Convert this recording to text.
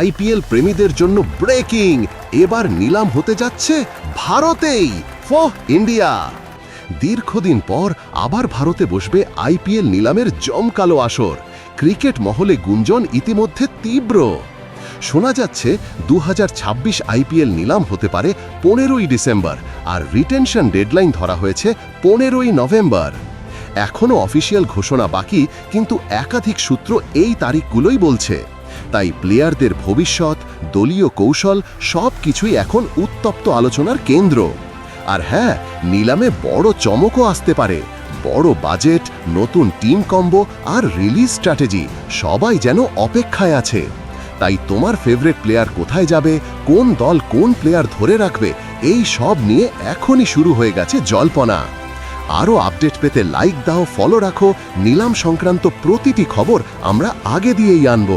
IPL প্রেমীদের জন্য breaking. এবার নিলাম হতে যাচ্ছে ভারতেই, ফহ, ইন্ডিয়া। দীর্ঘদিন পর আবার ভারতে বসবে আইপিএল নিলামের জমকালো আসর। ক্রিকেট মহলে গুঞ্জন ইতিমধ্যে তীব্র। শোনা যাচ্ছে দু হাজার ছাব্বিশ আইপিএল নিলাম হতে পারে পনেরোই ডিসেম্বর, আর রিটেনশন ডেডলাইন ধরা হয়েছে পনেরোই নভেম্বর। এখনও অফিসিয়াল ঘোষণা বাকি, কিন্তু একাধিক সূত্র এই তারিখগুলোই বলছে। তাই প্লেয়ারদের ভবিষ্যৎ, দলীয় কৌশল সব কিছুই এখন উত্তপ্ত আলোচনার কেন্দ্র। আর হ্যাঁ নিলামে বড় চমকও আসতে পারে। বড় বাজেট, নতুন টিম কম্বো আর রিলিজ স্ট্র্যাটেজি সবাই যেন অপেক্ষায় আছে। তাই তোমার ফেভারিট প্লেয়ার কোথায় যাবে, কোন দল কোন প্লেয়ার ধরে রাখবে, এই সব নিয়ে এখনই শুরু হয়ে গেছে জল্পনা। আরও আপডেট পেতে লাইক দাও, ফলো রাখো, নিলাম সংক্রান্ত প্রতিটি খবর আমরা আগে দিয়েই আনব।